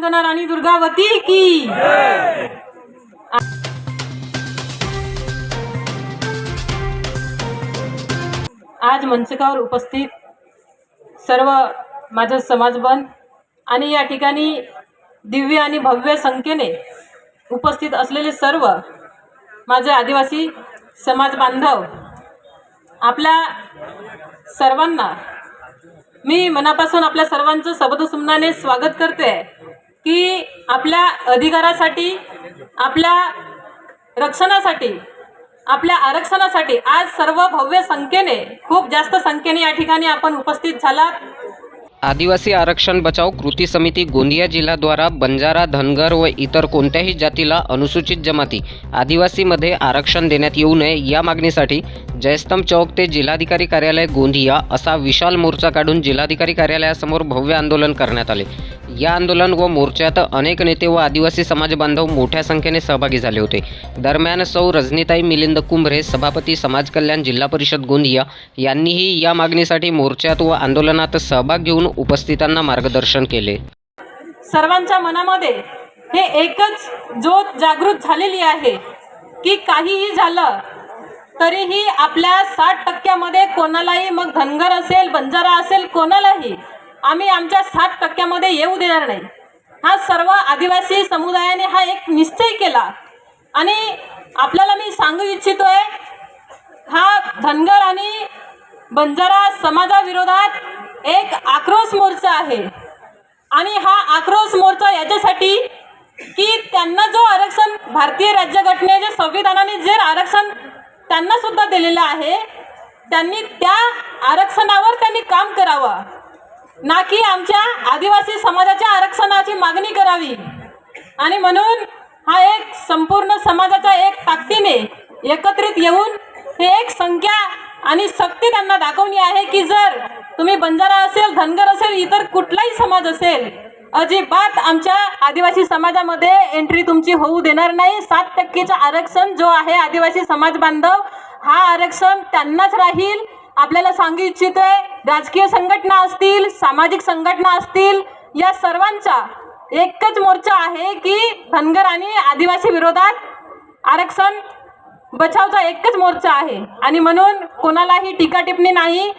अंगना राणी दुर्गावती की? आज मंचकावर उपस्थित सर्व माझं समाजबंध आणि या ठिकाणी दिव्य आणि भव्य संख्येने उपस्थित असलेले सर्व माझे आदिवासी समाज बांधव आपल्या सर्वांना मी मनापासून आपल्या सर्वांचं सबदसुमनाने स्वागत करते. आहे की आपल्या अधिकारासाठी आपल्या रक्षणासाठी आपल्या आरक्षणासाठी आज सर्व भव्य संख्येने खूप जास्त संख्येने या ठिकाणी आपण उपस्थित झालात. आदिवासी आरक्षण बचाव कृती समिती गोंदिया जिल्हाद्वारा बंजारा धनगर व इतर कोणत्याही जातीला अनुसूचित जमाती आदिवासीमध्ये आरक्षण देण्यात येऊ नये या मागणीसाठी जयस्तंभ चौक ते जिल्हाधिकारी कार्यालय गोंदिया असा विशाल मोर्चा काढून जिल्हाधिकारी कार्यालयासमोर भव्य आंदोलन करण्यात आले. या आंदोलन व मोर्चात अनेक नेते व आदिवासी समाज बांधव मोठ्या संख्येने सहभागी झाले होते. दरम्यान सौ रजनीताई मिलिंद कुंभरे सभापती समाज कल्याण जिल्हा परिषद गोंदिया यांनीही या मागणीसाठी मोर्चात व आंदोलनात सहभाग घेऊन उपस्थितांना मार्गदर्शन केले. सर्वांच्या मनामध्ये हे एकच ज्योत जागृत झालेली आहे की काहीही झालं तरीही आपल्या साठ टक्क्यामध्ये कोणालाही मग धनगर असेल बंजारा असेल कोणालाही आम्ही आमच्या साठ टक्क्यामध्ये येऊ देणार नाही. हा सर्व आदिवासी समुदायाने हा एक निश्चय केला. आणि आपल्याला मी सांगू इच्छितोय हा धनगर आणि बंजारा समाजाविरोधात एक आक्रोश मोर्चा आहे. आणि हा आक्रोश मोर्चा याच्यासाठी की त्यांना जो आरक्षण भारतीय राज्यघटनेच्या संविधानाने जे आरक्षण त्यांना सुद्धा दिलेलं आहे. त्यांनी त्या आरक्षणावर त्यांनी काम करावं. ना की आमच्या आदिवासी समाजाच्या आरक्षणाची मागणी करावी. आणि म्हणून हा एक संपूर्ण समाजाचा एक ताकदीने एकत्रित येऊन हे एक संख्या आणि शक्ती त्यांना दाखवली आहे की जर तुम्ही बंजारा असेल धनगर असेल इतर कुठलाही समाज असेल अजिबात आमच्या आदिवासी समाजामध्ये एंट्री तुमची होऊ देणार नाही. सात टक्केचं आरक्षण जो आहे आदिवासी समाज बांधव हा आरक्षण त्यांनाच राहील. आपल्याला सांगू इच्छितोय राजकीय संघटना असतील सामाजिक संघटना असतील या सर्वांचा एकच मोर्चा आहे की धनगर आणि आदिवासी विरोधात आरक्षण बचावचा एकच मोर्चा आहे. आणि म्हणून कोणालाही टीका टिप्पणी नाही.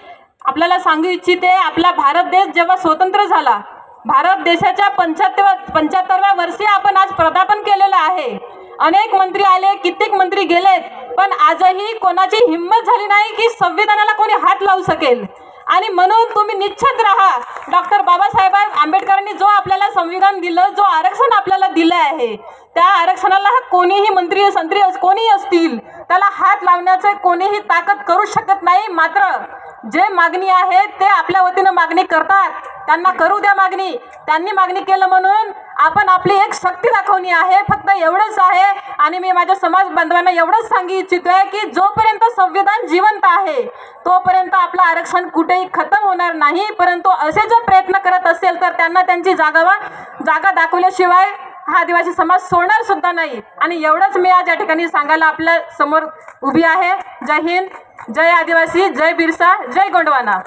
आपल्याला सांगू इच्छिते आपला भारत देश जेव्हा स्वतंत्र झाला भारत देशाच्या पंच्याहत्तर पंच्याहत्तरव्या वर्षी आपण आज प्रदापन केलेलं आहे. अनेक मंत्री आले कित्येक मंत्री गेलेत पण आजही कोणाची हिंमत झाली नाही की संविधानाला कोणी हात लावू शकेल. आणि म्हणून तुम्ही निश्चित राहा. डॉक्टर बाबासाहेब आंबेडकरांनी जो आपल्याला संविधान दिलं जो आरक्षण आपल्याला दिलं आहे त्या आरक्षणाला कोणीही मंत्री संत्री अस- कोणीही असतील त्याला हात लावण्याचं कोणीही ताकद करू शकत नाही. मात्र जे मागणी आहे ते आपल्या वतीनं मागणी करतात. त्यांना करू द्या मागणी. त्यांनी मागणी केलं म्हणून आपण आपली एक शक्ती दाखवणी आहे. फक्त एवढंच आहे. आणि मी माझ्या समाज बांधवांना एवढंच सांगू इच्छितोय की जोपर्यंत संविधान जिवंत आहे तोपर्यंत आपलं आरक्षण कुठेही खतम होणार नाही. परंतु असे जर प्रयत्न करत असेल तर त्यांना त्यांची जागा जागा दाखवल्याशिवाय हा आदिवासी समाज सोडणार सुद्धा नाही. आणि एवढंच मी आज या ठिकाणी सांगायला आपल्यासमोर उभी आहे. जय हिंद. जय आदिवासी. जय बिरसा. जय गोंडवाना.